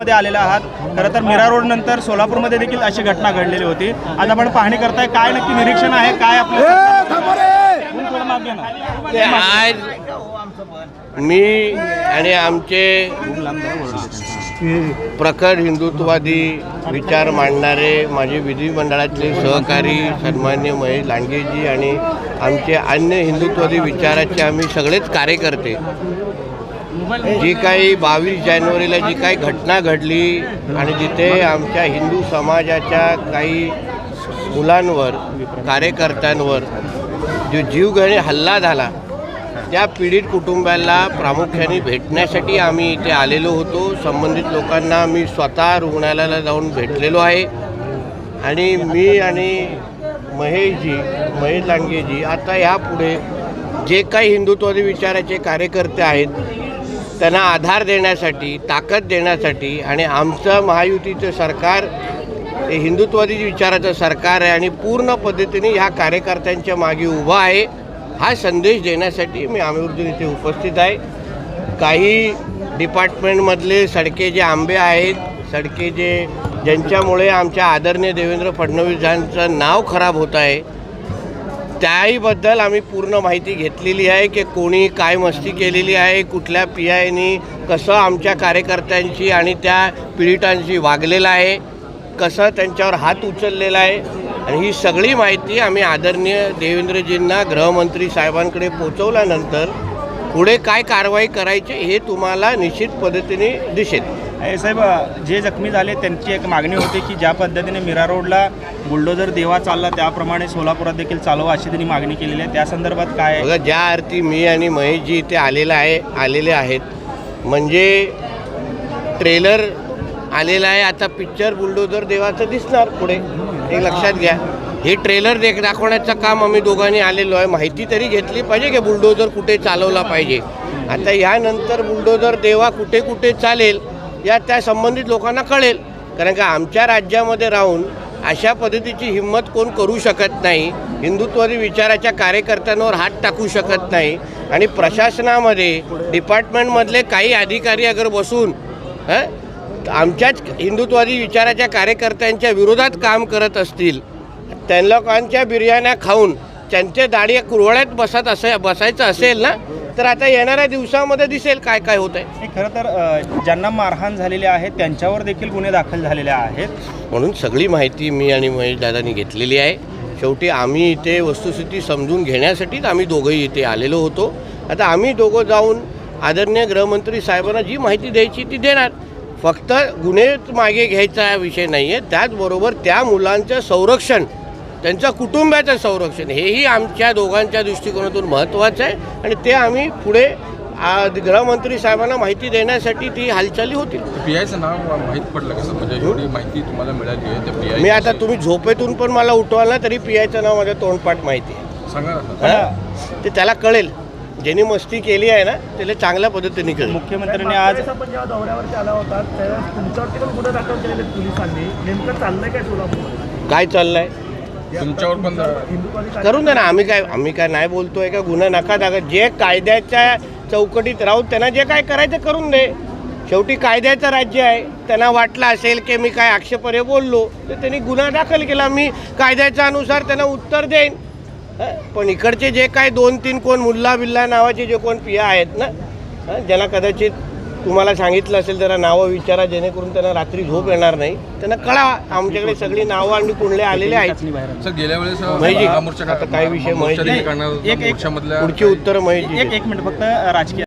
मध्ये आलेला आहात. खरं तर मीरा रोड नंतर सोलापूरमध्ये देखील अशी घटना घडलेली होती. आज आपण पाहणी करताय काय नक्की निरीक्षण आहे काय आपलं आज मी आणि आमचे प्रखर हिंदुत्ववादी विचार मांडणारे माझे विधिमंडळातले सहकारी सन्मान्य महेश लांडगेजी आणि आमचे अन्य हिंदुत्ववादी विचाराचे आम्ही सगळेच कार्यकर्ते. जी काही बावीस जानेवारीला जी काही घटना घडली आणि जिथे आमच्या हिंदू समाजाच्या काही मुलांवर कार्यकर्त्यांवर जो जीवघेणे हल्ला झाला त्या पीडित कुटुंबाला प्रामुख्याने भेटण्यासाठी आम्ही इथे आलेलो होतो. संबंधित लोकांना मी स्वतः रुग्णालयाला जाऊन भेटलेलो आहे. आणि मी आणि महेशजी महेश लांडगेजी आता यापुढे जे काही हिंदुत्ववादी विचाराचे कार्यकर्ते आहेत त्यांना आधार देण्यासाठी ताकद देण्यासाठी आणि आमचं महायुतीचं सरकार हे हिंदुत्वादी विचाराचं सरकार आहे आणि पूर्ण पद्धतीने ह्या कार्यकर्त्यांच्या मागे उभा आहे हा संदेश देण्यासाठी मी आम्ही इथे उपस्थित आहे. काही डिपार्टमेंटमधले सडके जे आंबे आहेत सडके जे ज्यांच्यामुळे आमच्या आदरणीय देवेंद्र फडणवीसांचं नाव खराब होत आहे त्याहीबद्दल आम्ही पूर्ण माहिती घेतलेली आहे की कोणी काय मस्ती केलेली आहे कुठल्या पी आयनी कसं आमच्या कार्यकर्त्यांशी आणि त्या पीडितांशी वागलेलं आहे कसं त्यांच्यावर हात उचललेला आहे. आणि ही सगळी माहिती आम्ही आदरणीय देवेंद्रजींना गृहमंत्री साहेबांकडे पोचवल्यानंतर पुढे काय कारवाई करायची हे तुम्हाला निश्चित पद्धतीने दिसेल. साहेब जे जखमी झाले त्यांची एक मागणी होती की ज्या पद्धतीने मीरा रोडला बुलडोजर देवा चालला त्याप्रमाणे सोलापुरात देखील चालवा अशी त्यांनी मागणी केलेली आहे. त्या संदर्भात काय बघा ज्या अर्थी मी आणि महेशजी इथे आलेला आहे आलेले आहेत म्हणजे ट्रेलर आलेला आहे आता पिक्चर बुलडोजर देवाचं दिसणार पुढे. हे लक्षात घ्या. हे ट्रेलर देख दाखवण्याचं काम आम्ही दोघांनी आलेलो आहे. माहिती तरी घेतली पाहिजे की बुलडोजर कुठे चालवला पाहिजे. आता यानंतर बुलडोजर देवा कुठे कुठे चालेल या त्या संबंधित लोकांना कळेल. कारण का आमच्या राज्यामध्ये राहून अशा पद्धतीची हिंमत कोण करू शकत नाही. हिंदुत्ववादी विचाराच्या कार्यकर्त्यांवर हात टाकू शकत नाही. आणि प्रशासनामध्ये डिपार्टमेंटमधले काही अधिकारी अगर बसून आमच्याच हिंदुत्ववादी विचाराच्या कार्यकर्त्यांच्या विरोधात काम करत असतील त्या लोकांच्या बिर्याण्या खाऊन त्यांच्या दाढी कुरवळ्यात बसत असे बसायचं असेल ना? तर आता येणाऱ्या दिवसामध्ये दिसेल काय काय होत आहे. हे खरं तर अ, ज्यांना मारहाण झालेली आहे त्यांच्यावर देखील गुन्हे दाखल झालेले आहेत. म्हणून सगळी माहिती मी आणि महेश दादांनी घेतलेली आहे. शेवटी आम्ही इथे वस्तुस्थिती समजून घेण्यासाठीच आम्ही दोघंही इथे आलेलो होतो. आता आम्ही दोघं जाऊन आदरणीय गृहमंत्री साहेबांना जी माहिती द्यायची ती देणार. फक्त गुन्हे मागे घ्यायचा हा विषय नाही आहे त्याचबरोबर त्या मुलांचं संरक्षण त्यांच्या कुटुंबाचं संरक्षण. हेही आमच्या दोघांच्या दृष्टिकोनातून महत्त्वाचं आहे आणि ते आम्ही पुढे आ, गृहमंत्री साहेबांना माहिती देण्यासाठी ती हालचाली होतील. पी आयचं नाव माहीत पडलं कसं म्हणजे एवढी माहिती तुम्हाला मिळाली आहे त्या पी आय मी आता तुम्ही झोपेतून पण मला उठवाल ना तरी पियाचं नाव माझ्या तोंडपाठ माहिती आहे. सांगा हा? ते त्याला कळेल. ज्यांनी मस्ती केली आहे ना त्याला चांगल्या पद्धतीने कळेल. मुख्यमंत्र्यांनी आज आपण जेव्हा दौऱ्यावरती आला होता. त्यावेळेस तुमच्यावरती पण गुन्हे दाखल केलेले पोलिसांनी. नेमकं चाललंय काय सोलापूर काय चाललंय? तुमच्यावर पण करून दे ना आम्ही काय आम्ही काय नाही बोलतोय का? गुन्हा नका दाखल जे कायद्याच्या चौकटीत राहून त्यांना जे काय करायचं करून दे. शेवटी कायद्याचं राज्य आहे. त्यांना वाटलं असेल की मी काय आक्षेपार्ह बोललो तर त्यांनी गुन्हा दाखल केला. मी कायद्याच्या अनुसार त्यांना उत्तर देईन. पण इकडचे जे काय दोन तीन कोण मुल्ला बिल्ला नावाचे जे कोण पिया आहेत ना ज्यांना कदाचित तुम्हाला सांगितलं असेल जरा नावं विचारा जेणेकरून त्यांना रात्री झोप येणार नाही. त्यांना कळावा आमच्याकडे सगळी नावं आणि कुंडले आलेले आहेत. सर गेल्या वेळेस महेशजी, आता काय विषय महेशजी? एक- एक- पुढची उत्तरं माहिती एक एक मिनिट फक्त राजकीय